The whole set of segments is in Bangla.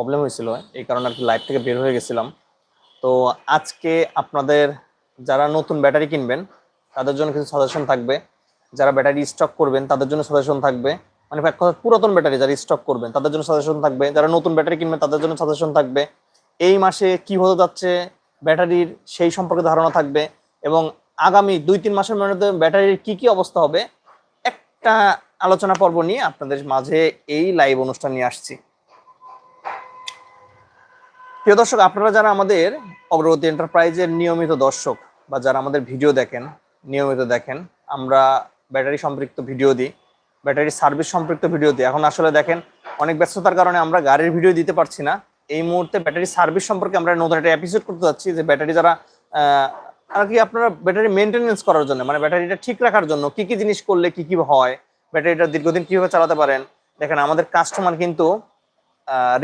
প্রবলেম হয়েছিল, এই কারণে আর কি লাইভ থেকে বের হয়ে গেছিলাম। তো আজকে আপনাদের যারা নতুন ব্যাটারি কিনবেন, তাদের জন্য কিছু সাজেশন থাকবে। যারা ব্যাটারি স্টক করবেন, তাদের জন্য সাজেশন থাকবে। মানে এক কথা, পুরাতন ব্যাটারি যারা স্টক করবেন, তাদের জন্য সাজেশন থাকবে। যারা নতুন ব্যাটারি কিনবেন, তাদের জন্য সাজেশন থাকবে। এই মাসে কি হতে যাচ্ছে ব্যাটারির সেই সম্পর্কে ধারণা থাকবে এবং আগামী দুই তিন মাসের মধ্যে ব্যাটারির কি কি অবস্থা হবে, একটা আলোচনা পর্ব নিয়ে আপনাদের মাঝে এই লাইভ অনুষ্ঠান নিয়ে আসছি। প্রিয় দর্শক, আপনারা যারা আমাদের অগ্রগতি এন্টারপ্রাইজের নিয়মিত দর্শক বা যারা আমাদের ভিডিও দেখেন, নিয়মিত দেখেন, আমরা ব্যাটারি সম্পৃক্ত ভিডিও দিই, ব্যাটারি সার্ভিস সম্পৃক্ত ভিডিও দিই। এখন আসলে দেখেন, অনেক ব্যস্ততার কারণে আমরা গাড়ির ভিডিও দিতে পারছি না। এই মুহূর্তে ব্যাটারি সার্ভিস সম্পর্কে আমরা নতুন একটা এপিসোড করতে যাচ্ছি যে ব্যাটারি যারা আর কি আপনারা ব্যাটারি মেনটেনেন্স করার জন্য মানে ব্যাটারিটা ঠিক রাখার জন্য কি কি জিনিস করলে কি কি হয়, ব্যাটারিটা দীর্ঘদিন কীভাবে চালাতে পারেন। দেখেন, আমাদের কাস্টমার কিন্তু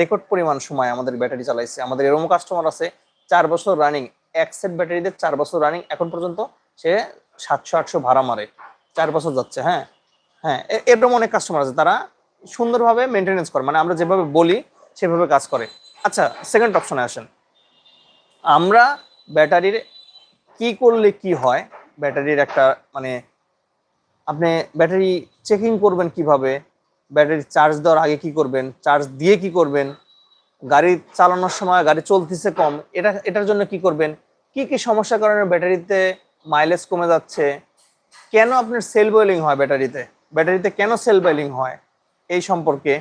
রেকর্ড পরিমাণ সময় আমাদের ব্যাটারি চালাইছে। আমাদের এরকম কাস্টমার আছে, চার বছর রানিং এক সেট ব্যাটারিতে চার বছর রানিং এখন পর্যন্ত সে সাতশো, আটশো ভাড়া মারে। চার বছর যাচ্ছে হ্যাঁ। হ্যাঁ এরকম অনেক কাস্টমার আছে, তারা সুন্দরভাবে মেনটেনেন্স করে। মানে আমরা যেভাবে বলি, সেভাবে কাজ করে। আচ্ছা সেকেন্ড অপশনে আসেন। আমরা ব্যাটারির কি করলে কি হয়? ব্যাটারির একটা মানে আপনি ব্যাটারি চেকিং করবেন কীভাবে? ব্যাটারি চার্জ দেওয়ার আগে কি করবেন? চার্জ দিয়ে কি করবেন? গাড়ি চালানোর সময় গাড়ি চলতেছে কম, এটা, এটার জন্য কি করবেন? কি কি সমস্যার কারণে ব্যাটারিতে মাইলেজ কমে যাচ্ছে? কেন আপনার সেল বয়েলিং হয় ব্যাটারিতে? ব্যাটারিতে কেন সেল বয়েলিং হয়? এই সম্পর্কে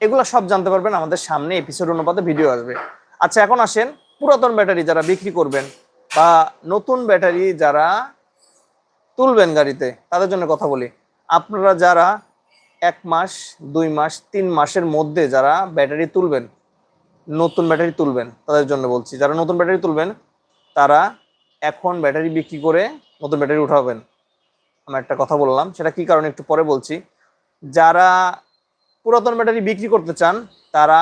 এগুলো সব জানতে পারবেন আমাদের সামনে এপিসোড অনুপাতে ভিডিও আসবে। আচ্ছা এখন আসেন পুরাতন ব্যাটারি যারা বিক্রি করবেন বা নতুন ব্যাটারি যারা তুলবেন গাড়িতে, তাদের জন্য কথা বলি। আপনারা যারা এক মাস, দুই মাস, তিন মাসের মধ্যে যারা ব্যাটারি তুলবেন, নতুন ব্যাটারি তুলবেন, তাদের জন্য বলছি, যারা নতুন ব্যাটারি তুলবেন, তারা এখন ব্যাটারি বিক্রি করে নতুন ব্যাটারি উঠাবেন। আমি একটা কথা বললাম, সেটা কি কারণে একটু পরে বলছি, যারা পুরাতন ব্যাটারি বিক্রি করতে চান, তারা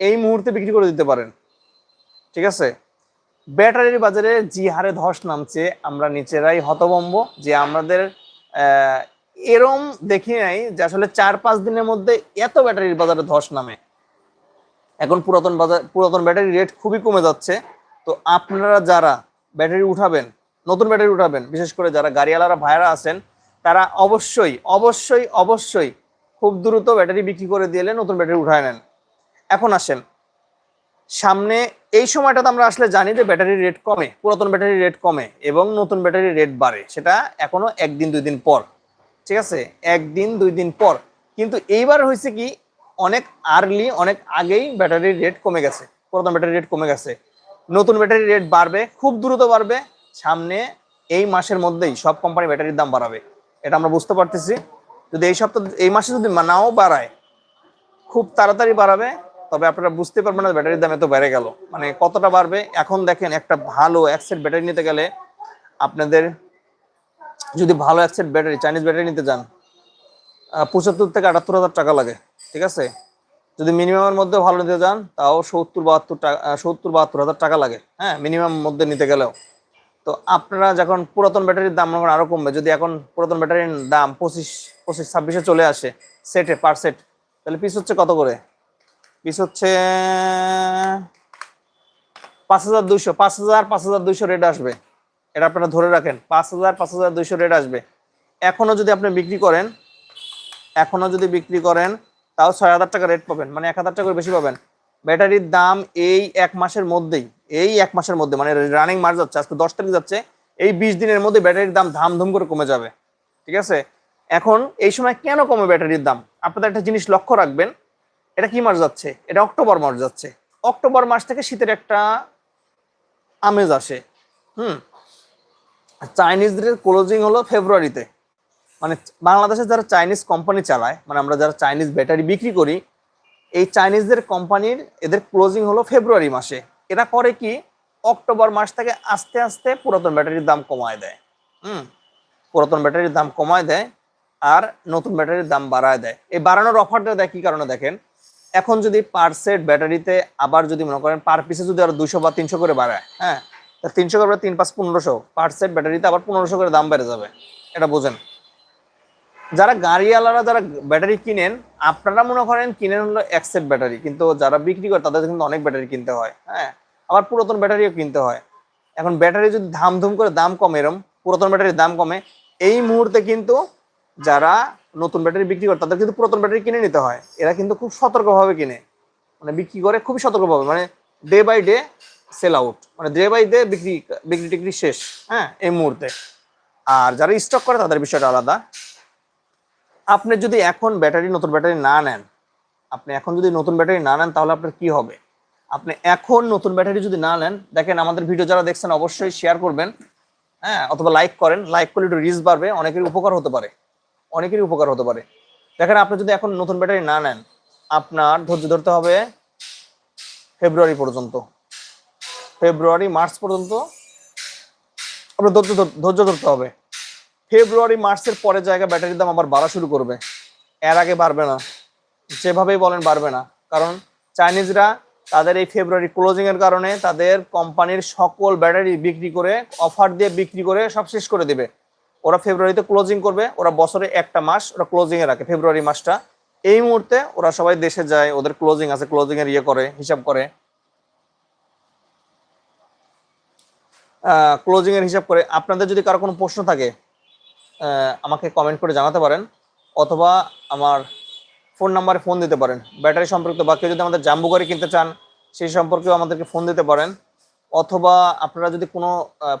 এই মুহূর্তে বিক্রি করে দিতে পারেন। ঠিক আছে? ব্যাটারির বাজারে যে হারে ধস নামছে, আমরা নিচেরাই হতভম্ব যে আমাদের এরম দেখি নাই যে আসলে চার পাঁচ দিনের মধ্যে এত ব্যাটারির বাজারে ধস নামে। এখন পুরাতন বাজার পুরাতন ব্যাটারি রেট খুবই কমে যাচ্ছে। তো আপনারা যারা ব্যাটারি উঠাবেন, নতুন ব্যাটারি উঠাবেন, বিশেষ করে যারা গাড়িওয়ালারা ভাইরা আছেন, তারা অবশ্যই অবশ্যই অবশ্যই খুব দ্রুত ব্যাটারি বিক্রি করে দিলে নতুন ব্যাটারি উঠায় নেন। এখন আসেন। সামনে এই সময়টাতে আমরা আসলে জানি যে ব্যাটারির রেট কমে, পুরাতন ব্যাটারির রেট কমে এবং নতুন ব্যাটারির রেট বাড়ে। সেটা এখনও একদিন, দুই দিন পর। ঠিক আছে? একদিন, দুই দিন পর। কিন্তু এইবার হয়েছে কি, অনেক আর্লি অনেক আগেই ব্যাটারির রেট কমে গেছে। পুরাতন ব্যাটারির রেট কমে গেছে। নতুন ব্যাটারির রেট বাড়বে, খুব দ্রুত বাড়বে। সামনে এই মাসের মধ্যেই সব কোম্পানি ব্যাটারির দাম বাড়াবে। এটা আমরা বুঝতে পারতেছি। যদি এই সপ্তাহ, এই মাসে যদি নাও বাড়ায়, খুব তাড়াতাড়ি বাড়াবে, তবে আপনারা বুঝতে পারবেন না ব্যাটারির দাম এত বেড়ে গেল। মানে কতটা বাড়বে? এখন দেখেন একটা ভালো এক ব্যাটারি নিতে গেলে আপনাদের যদি ভালো এক সেট ব্যাটারি চাইনিজ ব্যাটারি নিতে যান পঁচাত্তর থেকে আটাত্তর হাজার টাকা লাগে, ঠিক আছে? যদি মিনিমামের মধ্যে ভালো নিতে যান তাও সত্তর, বাহাত্তর টাকা সত্তর, বাহাত্তর হাজার টাকা লাগে হ্যাঁ? মিনিমাম মধ্যে নিতে গেলেও। তো আপনারা যখন পুরাতন ব্যাটারির দাম মনে করেন আরও কমবে, যদি এখন পুরাতন ব্যাটারির দাম পঁচিশ পঁচিশ, ছাব্বিশে চলে আসে সেটে পার সেট তাহলে পিস হচ্ছে কত করে? পিস হচ্ছে পাঁচ হাজার দুইশো, পাঁচ হাজার পাঁচ হাজার দুইশো রেট আসবে। এটা আপনারা ধরে রাখেন, পাঁচ হাজার পাঁচ হাজার দুইশো রেট আসবে। এখনও যদি আপনি বিক্রি করেন এখনও যদি বিক্রি করেন, তাও ছয় হাজার টাকা রেট পাবেন মানে এক হাজার টাকা বেশি পাবেন। ব্যাটারির দাম এই এক মাসের মধ্যেই, এই এক মাসের মধ্যে মানে রানিং মাস যাচ্ছে, আজকে দশ তারিখ যাচ্ছে, এই বিশ দিনের মধ্যে ব্যাটারির দাম ধামধুম করে কমে যাবে। ঠিক আছে? এখন এই সময় কেন কমে ব্যাটারির দাম? আপনাদের একটা জিনিস লক্ষ্য রাখবেন, এটা কি মাস যাচ্ছে? এটা অক্টোবর মাস যাচ্ছে। অক্টোবর মাস থেকে শীতের একটা আমেজ আসে। হুম? চাইনিজদের ক্লোজিং হলো ফেব্রুয়ারিতে। মানে বাংলাদেশে যারা চাইনিজ কোম্পানি চালায় মানে আমরা যারা চাইনিজ ব্যাটারি বিক্রি করি, এই চাইনিজদের কোম্পানির এদের ক্লোজিং হলো ফেব্রুয়ারি মাসে। এরা করে কি, অক্টোবর মাস থেকে আস্তে আস্তে পুরাতন ব্যাটারির দাম কমায় দেয়। হুম, পুরাতন ব্যাটারির দাম কমায় দেয় আর নতুন ব্যাটারির দাম বাড়ায় দেয়। এই বাড়ানোর অফারটা দেয় কি কারণে দেখেন? এখন যদি পার সেট ব্যাটারিতে আবার যদি মনে করেন পার পিসে যদি আরও দুশো বা তিনশো করে বাড়ায় হ্যাঁ তিনশো করে তিন পাঁচ পনেরোশো পার সেট ব্যাটারিতে আবার পনেরোশো করে দাম বেড়ে যাবে। এটা বোঝেন। যারা গাড়িওয়ালারা যারা ব্যাটারি কিনেন, আপনারা মনে করেন কিনেন হলো এক সেট ব্যাটারি কিন্তু যারা বিক্রি করে তাদের কিন্তু অনেক ব্যাটারি কিনতে হয় হ্যাঁ? আবার পুরাতন ব্যাটারিও কিনতে হয়। এখন ব্যাটারি যদি ধামধুম করে দাম কমে এরম, পুরাতন ব্যাটারির দাম কমে, এই মুহূর্তে কিন্তু যারা নতুন ব্যাটারি বিক্রি করে তাদের কিন্তু পুরাতন ব্যাটারি কিনে নিতে হয়। এরা কিন্তু খুব সতর্কভাবে কিনে। মানে বিক্রি করে খুবই সতর্কভাবে মানে day by day sell out মানে ডে বাই ডে বিক্রি বিক্রি টিক্রি শেষ হ্যাঁ এই মুহূর্তে। আর যারা স্টক করে তাদের বিষয়টা আলাদা। আপনি যদি এখন ব্যাটারি নতুন ব্যাটারি না নেন, আপনি এখন যদি নতুন ব্যাটারি না নেন, তাহলে আপনার কি হবে? আপনি এখন নতুন ব্যাটারি যদি না নেন, দেখেন আমাদের ভিডিও যারা দেখছেন অবশ্যই শেয়ার করবেন হ্যাঁ অথবা লাইক করেন। লাইক করলে একটু রিচ বাড়বে, অনেকেরই উপকার হতে পারে। অনেকেরই উপকার হতে পারে। দেখেন আপনি যদি এখন নতুন ব্যাটারি না নেন, আপনার ধৈর্য ধরতে হবে ফেব্রুয়ারি পর্যন্ত। ফেব্রুয়ারি, মার্চ পর্যন্ত আপনার ধৈর্য ধর- ধৈর্য ধরতে হবে। ফেব্রুয়ারি, মার্চের পরে জায়গা ব্যাটারির দাম আবার বাড়া শুরু করবে। এর আগে বাড়বে না। যেভাবেই বলেন বাড়বে না। কারণ চাইনিজরা তাদের এই ফেব্রুয়ারি ক্লোজিং এর কারণে তাদের কোম্পানির সকল ব্যাটারি বিক্রি করে অফার দিয়ে বিক্রি করে সব শেষ করে দেবে। ওরা ফেব্রুয়ারিতে ক্লোজিং করবে, ওরা বছরে একটা মাস ওরা ক্লোজিং এ রাখে, ফেব্রুয়ারি মাসটা। এই মুহূর্তে ওরা সবাই দেশে যায়, ওদের ক্লোজিং আছে ক্লোজিং এর ইয়ে করে, হিসাব করে। ক্লোজিং এর হিসাব করে আপনাদের যদি কারও কোনো প্রশ্ন থাকে আমাকে কমেন্ট করে জানাতে পারেন, অথবা আমার ফোন নাম্বারে ফোন দিতে পারেন। ব্যাটারি সম্পর্কিত বা কেউ যদি আমাদের জাম্বু গাড়ি কিনতে চান, সেই সম্পর্কেও আমাদেরকে ফোন দিতে পারেন। অথবা আপনারা যদি কোনো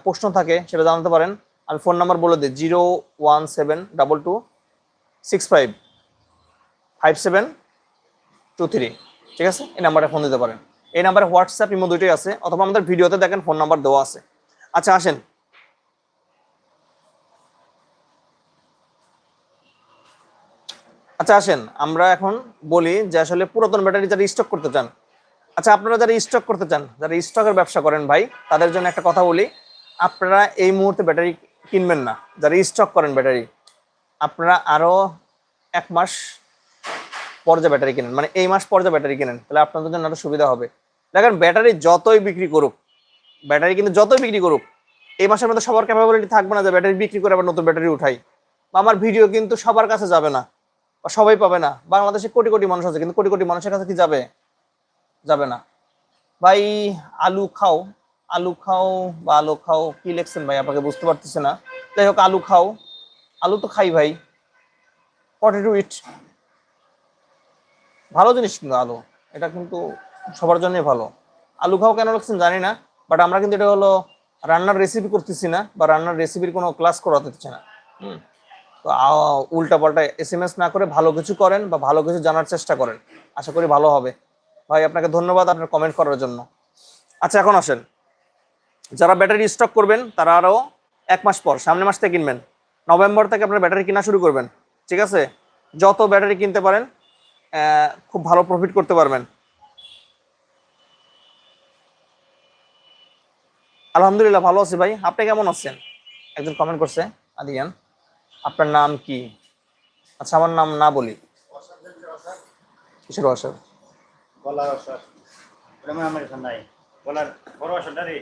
প্রশ্ন থাকে, সেটা জানাতে পারেন। আমি ফোন নাম্বার বলে দিই zero one seven double two six five five seven two three ঠিক আছে? এই নাম্বারে ফোন দিতে পারেন। এই নাম্বারে হোয়াটসঅ্যাপ ইমো দুটোই আছে, অথবা আমাদের ভিডিওতে দেখেন ফোন নাম্বার দেওয়া আছে। আচ্ছা আসেন। আচ্ছা আসেন, আমরা এখন বলি যে আসলে পুরাতন ব্যাটারি যারা স্টক করতে চান আচ্ছা আপনারা যারা স্টক করতে চান, যারা স্টকের ব্যবসা করেন ভাই, তাদের জন্য একটা কথা বলি, আপনারা এই মুহূর্তে ব্যাটারি কিনবেন না, যারা স্টক করেন ব্যাটারি, আপনারা আরও এক মাস পর যে ব্যাটারি কিনেন মানে এই মাস পর যে ব্যাটারি কিনেন, তাহলে আপনাদের জন্য আরও সুবিধা হবে। দেখেন, ব্যাটারি যতই বিক্রি করুক ব্যাটারি কিন্তু যতই বিক্রি করুক, এই মাসের মধ্যে সবার ক্যাপাবিলিটি থাকবে না যে ব্যাটারি বিক্রি করে আবার নতুন ব্যাটারি উঠাই। বা আমার ভিডিও কিন্তু সবার কাছে যাবে না, বা সবাই পাবে না। বাংলাদেশে কোটি কোটি মানুষ আছে, কিন্তু কোটি কোটি মানুষের কাছে কি যাবে? যাবে না। ভাই, আলু খাও আলু খাও বা আলু খাও, কি লিখছেন ভাই? আপনাকে বুঝতে পারতেছে না। যাই হোক, আলু খাও। আলু তো খাই ভাই। পটেটো ইট ভালো জিনিস কিন্তু আলু। এটা কিন্তু সবার জন্যই ভালো। আলু খাও কেন লিখছেন জানি না। বাট আমরা কিন্তু এটা হলো রান্নার রেসিপি করতেছি না বা রান্নার রেসিপির কোনো ক্লাস করাতে হচ্ছে না। হুম। তো উল্টা পাল্টা এস এম এস না করে ভালো কিছু করেন বা ভালো কিছু জানার চেষ্টা করেন। আশা করি ভালো হবে। ভাই আপনাকে ধন্যবাদ আপনার কমেন্ট করার জন্য। আচ্ছা এখন আসেন। যারা ব্যাটারি স্টক করবেন তারা আরও এক মাস পর সামনের মাস থেকে কিনবেন। নভেম্বর থেকে আপনার ব্যাটারি কেনা শুরু করবেন। ঠিক আছে? যত ব্যাটারি কিনতে পারেন খুব ভালো প্রফিট করতে পারবেন। আলহামদুলিল্লাহ ভালো আছি ভাই। আপনি কেমন আছেন? একজন কমেন্ট করছে আদিয়ান। আপনার নাম কি? আচ্ছা আমার নাম না বলি। কিসের অসার গলার অসর আমার নাই। গলার বড় অসরটা রে?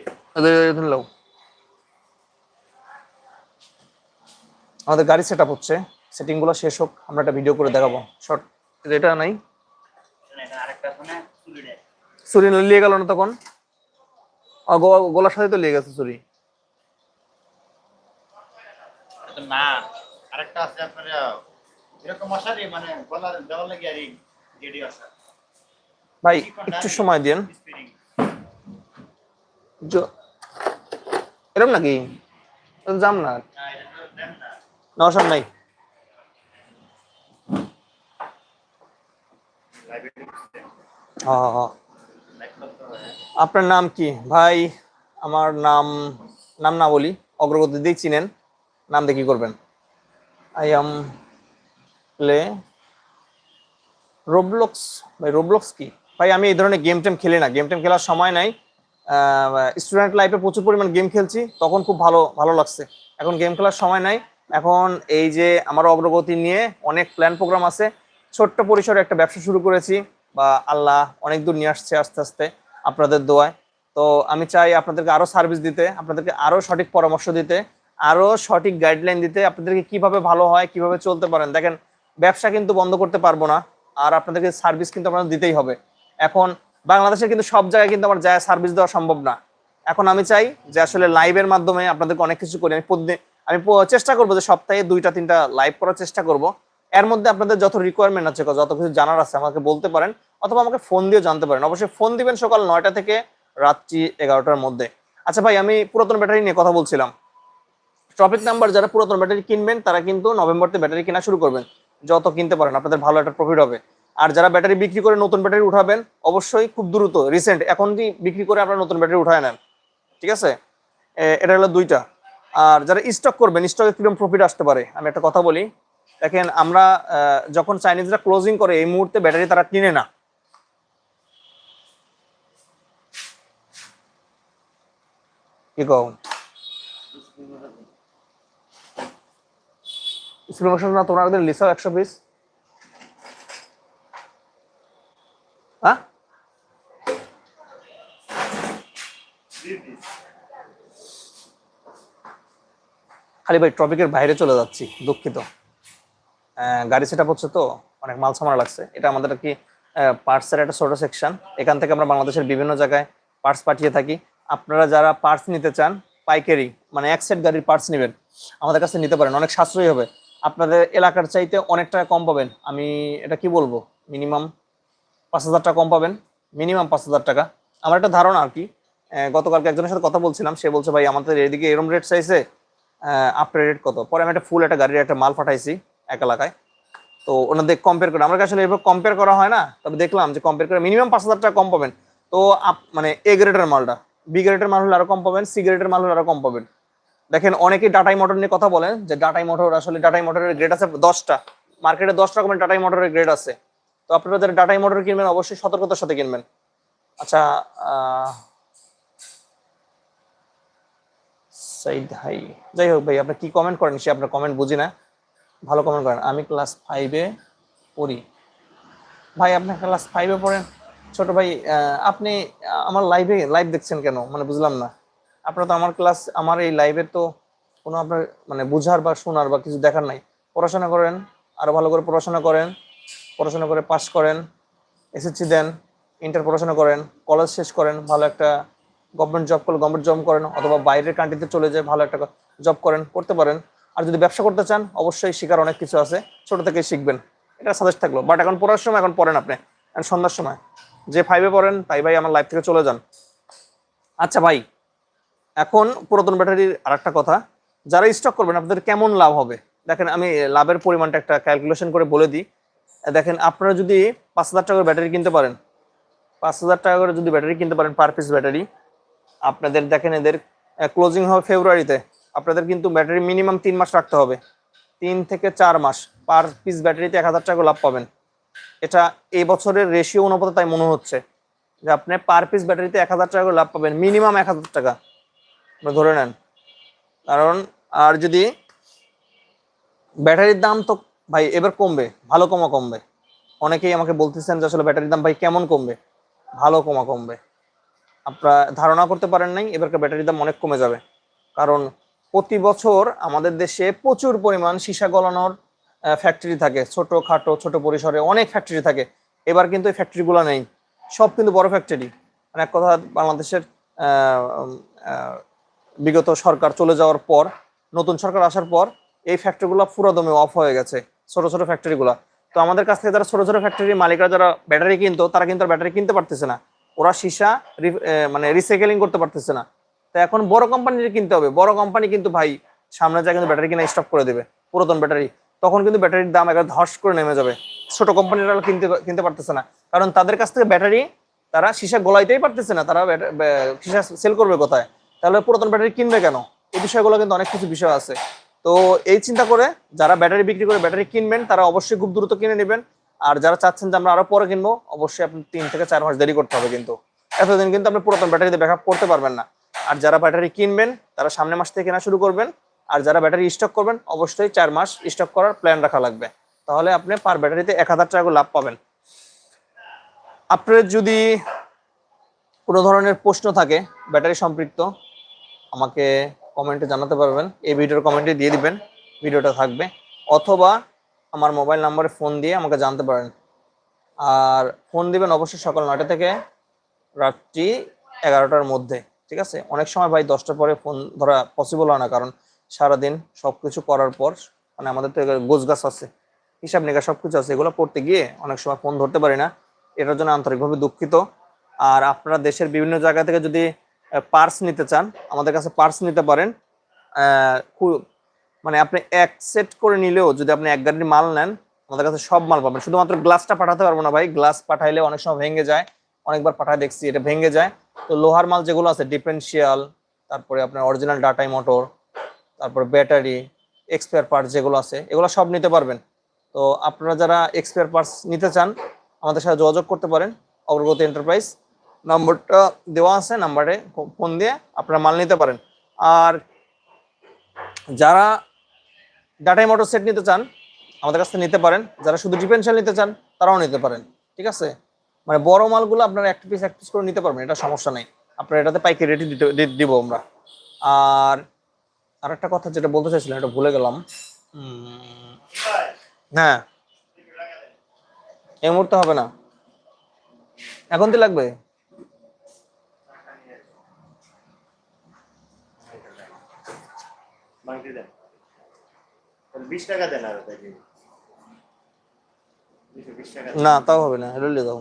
আমাদের গাড়ি সেট আপ হচ্ছে। সেটিংগুলো শেষ হোক আমরা একটা ভিডিও করে দেখাবো। শর্ট এটা নাই। এখানে আরেকটা আছে না চুরিটা চুরি নিয়ে গেল না তখন? গলার সাথে তো লেগে গেছে চুরি না আরেকটা আছে আপনার আহ, এরকম অসারই মানে গলার দেওয়ার লাগে আর জেডি অসার ভাই একটু সময় দিন নাকি? যাম না। না এটা তো দেন না। না অসার নাই। হ্যাঁ হ্যাঁ হ্যাঁ লাইক করতে হবে আপনার নাম কি? ভাই, আমার নাম নাম না বলি, অগ্রগতি দিয়ে চিনেন। নাম দিয়ে কি করবেন? আই এম প্লে রোবলক্স ভাই রোবলক্স কি? ভাই, আমি এই ধরনের গেম টেম খেলি না। গেম টেম খেলার সময় নাই। স্টুডেন্ট লাইফে প্রচুর পরিমাণ গেম খেলছি। তখন খুব ভালো ভালো লাগছে। এখন গেম খেলার সময় নাই। এখন এই যে আমার অগ্রগতি নিয়ে অনেক প্ল্যান প্রোগ্রাম আছে। ছোট্ট পরিসরে একটা ব্যবসা শুরু করেছি বা আল্লাহ অনেক দূর নিয়ে আসছে আস্তে আস্তে। আপনাদের দোয়ায়। তো আমি চাই আপনাদেরকে আরও সার্ভিস দিতে, আপনাদেরকে আরও সঠিক পরামর্শ দিতে, আরও সঠিক গাইডলাইন দিতে আপনাদেরকে কীভাবে ভালো হয়, কীভাবে চলতে পারেন। দেখেন, ব্যবসা কিন্তু বন্ধ করতে পারব না, আর আপনাদেরকে সার্ভিস কিন্তু আপনাদের দিতেই হবে। এখন বাংলাদেশে কিন্তু সব জায়গায় কিন্তু আমার যায় সার্ভিস দেওয়া সম্ভব না। এখন আমি চাই যে আসলে লাইভের মাধ্যমে আপনাদেরকে অনেক কিছু করি। আমি প্রতিদিন, আমি চেষ্টা করব যে সপ্তাহে দুইটা, তিনটা লাইভ করার চেষ্টা করব। এর মধ্যে আপনাদের যত রিকোয়ারমেন্ট আছে, যত কিছু জানার আছে, আমাকে বলতে পারেন অথবা আমাকে ফোন দিয়ে জানতে পারেন। অবশ্যই ফোন দিবেন সকাল নয়টা থেকে রাত্রি এগারোটার মধ্যে। আচ্ছা ভাই, আমি পুরাতন ব্যাটারি নিয়ে কথা বলছিলাম। টপিক নাম্বার যারা পুরাতন ব্যাটারি কিনবেন, তারা কিন্তু নভেম্বর থেকে ব্যাটারি কেনা শুরু করবেন। যত কিনতে পারেন, আপনাদের ভালো একটা প্রফিট হবে। আর যারা ব্যাটারি বিক্রি করে নতুন ব্যাটারি উঠাবেন, অবশ্যই খুব দ্রুত রিসেন্ট এখন কি বিক্রি করে আপনারা নতুন ব্যাটারি উঠায় নেন। ঠিক আছে? এটা হলো দুইটা। আর যারা স্টক করবেন স্টকে কীরকম প্রফিট আসতে পারে? আমি একটা কথা বলি। দেখেন, আমরা যখন চাইনিজরা ক্লোজিং করে, এই মুহূর্তে ব্যাটারি তারা কিনে না। কি কও? একশো পিস হ্যাঁ? খালি ভাই টপিকের বাইরে চলে যাচ্ছি, দুঃখিত। গাড়ি সেট হচ্ছে তো, অনেক মাল সামানা লাগছে। এটা আমাদের কি পার্টসের একটা ছোট সেকশন এখান থেকে আমরা বাংলাদেশের বিভিন্ন জায়গায় পার্টস পাঠিয়ে থাকি। আপনারা যারা পার্টস নিতে চান, পাইকারি মানে এক সেট গাড়ির পার্টস নেবেন। আমাদের কাছে নিতে পারেন, অনেক সাশ্রয়ী হবে। আপনাদের এলাকার চাইতে অনেক টাকা কম পাবেন। আমি এটা কি বলব? মিনিমাম পাঁচ হাজার টাকা কম পাবেন। মিনিমাম পাঁচ হাজার টাকা। আমার একটা ধারণা আর কি গতকালকে একজনের সাথে কথা বলছিলাম। সে বলছে, ভাই, আমাদের এদিকে এরম রেট চাইছে আপনার রেট কত? পরে আমি একটা ফুল একটা গাড়ির একটা মাল পাঠাইছি। এক এলাকায়। তো ওনাদের কম্পেয়ার করে, আমরা আসলে এভাবে কম্পেয়ার করা হয় না, তবে দেখলাম যে কম্পেয়ার করে মিনিমাম পাঁচ হাজার টাকা কম পাবেন। তো মানে এ গ্রেডের মালটা বি গ্রেডের মাল হলে আরও কম পাবেন সি গ্রেডের মাল হলে আরও কম পাবেন। দেখেন, অনেকেই ডাটাই মোটর নিয়ে কথা বলেন, যে ডাটাই মোটর আসলে ডাটাই মোটরের গ্রেড আছে দশটা মার্কেটে দশ রকমের ডাটাই মোটরের গ্রেড আছে। তো আপনারা যারা ডাটাই মোটর কিনবেন, অবশ্যই সতর্কতার সাথে কিনবেন। আচ্ছা সাইদ হাই, যাই হোক ভাই, আপনি কি কমেন্ট করেন? সে আপনার কমেন্ট বুঝি না। ভালো কমেন্ট করেন। আমি ক্লাস ফাইভে পড়ি। ভাই, আপনি ক্লাস ফাইভে পড়েন। ছোট ভাই আপনি, আমার লাইভে লাইভ দেখছেন কেন? মানে বুঝলাম না। আপনারা তো আমার ক্লাস আমার এই লাইভে তো কোনো আপনার মানে বুঝার বা শোনার বা কিছু দেখার নাই। পড়াশোনা করেন আরও ভালো করে পড়াশোনা করেন, পড়াশোনা করে পাস করেন এসএসসি দেন ইন্টার পড়াশোনা করেন কলেজ শেষ করেন, ভালো একটা গভর্নমেন্ট জব করলে গভর্নমেন্ট জব করেন, অথবা বাইরের কান্ট্রিতে চলে যায়, ভালো একটা জব করেন, করতে পারেন। আর যদি ব্যবসা করতে চান, অবশ্যই শেখার অনেক কিছু আছে। ছোট থেকে শিখবেন। এটা সাজেস্ট থাকল। বাট এখন পড়ার সময়, এখন পড়েন আপনি। সন্ধ্যার সময়। যে ফাইভে পড়েন, তাই ভাই আমার লাইফ থেকে চলে যান। আচ্ছা ভাই, এখন পুরাতন ব্যাটারির আরেকটা কথা। যারা স্টক করবেন, আপনাদের কেমন লাভ হবে? দেখেন, আমি লাভের পরিমাণটা একটা ক্যালকুলেশন করে বলে দিই। দেখেন, আপনারা যদি পাঁচ হাজার টাকার ব্যাটারি কিনতে পারেন, পাঁচ হাজার টাকা করে যদি ব্যাটারি কিনতে পারেন পার পিস ব্যাটারি, আপনাদের, দেখেন এদের ক্লোজিং হবে ফেব্রুয়ারিতে আপনাদের কিন্তু ব্যাটারি মিনিমাম তিন মাস রাখতে হবে। তিন থেকে চার মাস পার পিস ব্যাটারিতে এক হাজার টাকা লাভ পাবেন। এটা এই বছরের রেশিও অনুপাতে তাই মনে হচ্ছে যে আপনি পার পিস ব্যাটারিতে এক হাজার টাকা লাভ পাবেন মিনিমাম এক হাজার টাকা। ধরে নেন। কারণ আর যদি ব্যাটারির দাম তো ভাই এবার কমবে, ভালো কমা কমবে। অনেকেই আমাকে বলতেছেন যে আসলে ব্যাটারির দাম ভাই কেমন কমবে? ভালো কমা কমবে। আপনারা ধারণা করতে পারেন নাই, এবারকার ব্যাটারির দাম অনেক কমে যাবে। কারণ প্রতি বছর আমাদের দেশে প্রচুর পরিমাণ সীসা গলানোর ফ্যাক্টরি থাকে। ছোট খাটো ছোট পরিসরে অনেক ফ্যাক্টরি থাকে। এবার কিন্তু এই ফ্যাক্টরিগুলো নেই। সব কিন্তু বড় ফ্যাক্টরি মানে এক কথা, বাংলাদেশের বিগত সরকার চলে যাওয়ার পর, নতুন সরকার আসার পর, এই ফ্যাক্টরিগুলো পুরো দমে অফ হয়ে গেছে, ছোট ছোট ফ্যাক্টরিগুলো তো আমাদের কাছ থেকে যারা ছোট ছোট ফ্যাক্টরি মালিকরা যারা ব্যাটারি কিনতো, তারা কিন্তু ব্যাটারি কিনতে পারতেছে না। ওরা সীসা মানে রিসাইকেলিং করতে পারতেছে না। তো এখন বড় কোম্পানির কিনতে হবে। বড় কোম্পানি কিন্তু ভাই, সামনে যায় কিন্তু ব্যাটারি কিনা স্টপ করে দেবে। পুরাতন ব্যাটারি তখন কিন্তু ব্যাটারির দাম একবার ধস করে নেমে যাবে। ছোট কোম্পানিরা কিনতে কিনতে পারতেছে না। কারণ তাদের কাছ থেকে ব্যাটারি তারা সীসা গলাইতেই পারতেছে না। তারা সীসা সেল করবে কোথায়? তাহলে পুরাতন ব্যাটারি কিনবে কেন? এই বিষয়গুলো কিন্তু অনেক কিছু বিষয় আছে। তো এই চিন্তা করে যারা ব্যাটারি বিক্রি করে ব্যাটারি কিনবেন, তারা অবশ্যই খুব দ্রুত কিনে নেবেন। আর যারা চাচ্ছেন যে আমরা আরও পরে কিনবো, অবশ্যই আপনি তিন থেকে চার মাস দেরি করতে হবে কিন্তু। এতদিন কিন্তু আপনি পুরাতন ব্যাটারিতে ব্যাকআপ করতে পারবেন না। আর যারা ব্যাটারি কিনবেন, তারা সামনে মাস থেকে কেনা শুরু করবেন। আর যারা ব্যাটারি স্টক করবেন, অবশ্যই চার মাস স্টক করার প্ল্যান রাখা লাগবে। তাহলে আপনি পার ব্যাটারিতে এক হাজার টাকা লাভ পাবেন। আপনার যদি কোনো ধরনের প্রশ্ন থাকে, ব্যাটারি সম্পৃক্ত, আমাকে কমেন্টে জানাতে পারবেন। এই ভিডিওর কমেন্টে দিয়ে দিবেন, ভিডিওটা থাকবে। অথবা আমার মোবাইল নাম্বারে ফোন দিয়ে আমাকে জানতে পারেন। আর ফোন দিবেন অবশ্যই সকাল নয়টা থেকে রাত্রি এগারোটার মধ্যে। ঠিক আছে? অনেক সময় ভাই দশটার পরে ফোন ধরা পসিবল হয় না, কারণ সারাদিন সব কিছু করার পর মানে আমাদের তো গোছ গাছ আছে, হিসাব নিকাশ সব কিছু আছে, এগুলো পড়তে গিয়ে অনেক সময় ফোন ধরতে পারি না। এটার জন্য আন্তরিকভাবে দুঃখিত। আর আপনারা দেশের বিভিন্ন জায়গা থেকে যদি পার্স নিতে চান, আমাদের কাছে পার্স নিতে পারেন। মানে আপনি এক সেট করে নিলেও যদি আপনি এক গাড়ির মাল নেন, আমাদের কাছে সব মাল পাবেন। শুধুমাত্র গ্লাসটা পাঠাতে পারব না ভাই। গ্লাস পাঠাইলে অনেক সময় ভেঙে যায়। অনেকবার পাঠায় দেখছি, এটা ভেঙে যায়। তো লোহার মাল যেগুলো আছে ডিফারেন্সিয়াল তারপরে আপনার অরিজিনাল ডাটাই মোটর তারপর ব্যাটারি এক্সপায়ার পার্টস যেগুলো আছে, এগুলো সব নিতে পারবেন। তো আপনারা যারা এক্সপায়ার পার্টস নিতে চান, আমাদের সাথে যোগাযোগ করতে পারেন, অগ্রগতি এন্টারপ্রাইজ নম্বরটা দেওয়া আছে, নাম্বারে ফোন দিয়ে আপনারা মাল নিতে পারেন। আর যারা ডাটাই মোটর সেট নিতে চান, আমাদের কাছ থেকে নিতে পারেন। যারা শুধু ডিফেন্সিয়াল নিতে চান, তারাও নিতে পারেন, ঠিক আছে? মানে বড় মালগুলো আপনারা এক পিস এক পিস করে নিতে পারবেন এটা সমস্যা নেই। আপনারা এটাতে পাইকারি রেটে দিতে দিব আমরা। আর আর একটা কথা যেটা বলতে চাইছিলাম এটা ভুলে গেলাম। হ্যাঁ। এই মুহূর্তে হবে না। এখন তো লাগবে। না তাও হবে না এটা দাও।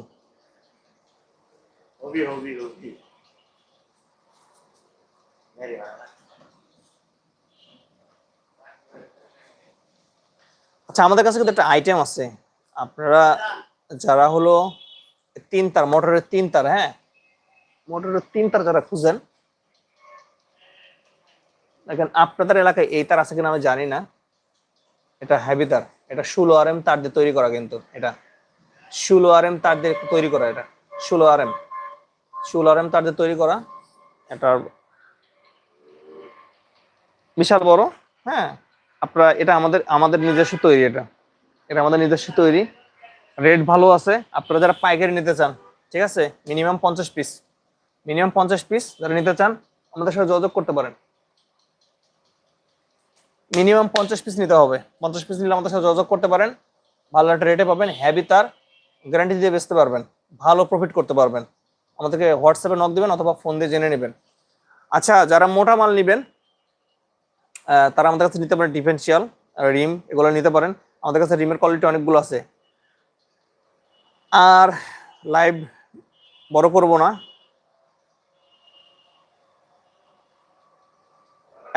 আচ্ছা আমাদের কাছে কিন্তু একটা আইটেম আছে। আপনারা যারা হলো তিন তার, মোটরের তিন তার হ্যাঁ? মোটরের তিন তার যারা খুঁজেন, দেখেন আপনাদের এলাকায় এই তার আছে কিনা আমি জানি না। এটা হেভি তার, এটা ষোলো আর এম তার দিয়ে তৈরি করা কিন্তু, এটা। ষোলো আর এম তার দিয়ে তৈরি করা এটা, ষোলো আর এম ষোলো এম তার দিয়ে তৈরি করা। এটা বিশাল বড়। হ্যাঁ। আপনারা এটা আমাদের আমাদের নিজস্ব তৈরি এটা। এটা আমাদের নিজস্ব তৈরি। রেট ভালো আছে। আপনারা যারা পাইকারি নিতে চান ঠিক আছে? মিনিমাম পঞ্চাশ পিস মিনিমাম পঞ্চাশ পিস যারা নিতে চান আমাদের সাথে যোগাযোগ করতে পারেন। মিনিমাম পঞ্চাশ পিস নিতে হবে। পঞ্চাশ পিস নিলে আমাদের সাথে যোগাযোগ করতে পারেন। ভালো একটা রেটে পাবেন। হ্যাভি তার। গ্যারান্টি দিয়ে বেচতে পারবেন। ভালো প্রফিট করতে পারবেন। আমাদেরকে হোয়াটসঅ্যাপে নক দেবেন অথবা ফোন দিয়ে জেনে নেবেন। আচ্ছা যারা মোটা মাল নেবেন তারা আমাদের কাছে নিতে পারেন ডিফেন্সিয়াল রিম এগুলো নিতে পারেন। আমাদের কাছে রিমের কোয়ালিটি অনেকগুলো আছে। আর লাইভ বড় করব না।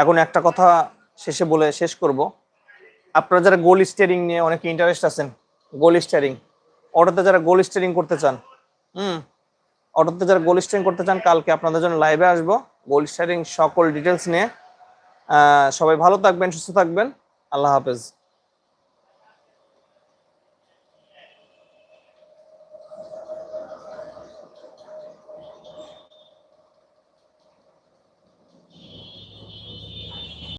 এখন একটা কথা শেষে বলে শেষ করব। আপনারা যারা গোল স্টিয়ারিং নিয়ে অনেক ইন্টারেস্ট আছেন গোল স্টিয়ারিং অটোতে যারা গোল স্টিয়ারিং করতে চান, হুম অটোতে যারা গোল স্টেরিং করতে চান, কালকে আপনাদের জন্য লাইভে আসব। গোল স্টেরিং সকল ডিটেলস নিয়ে। সবাই ভালো থাকবেন, সুস্থ থাকবেন। আল্লাহ হাফেজ।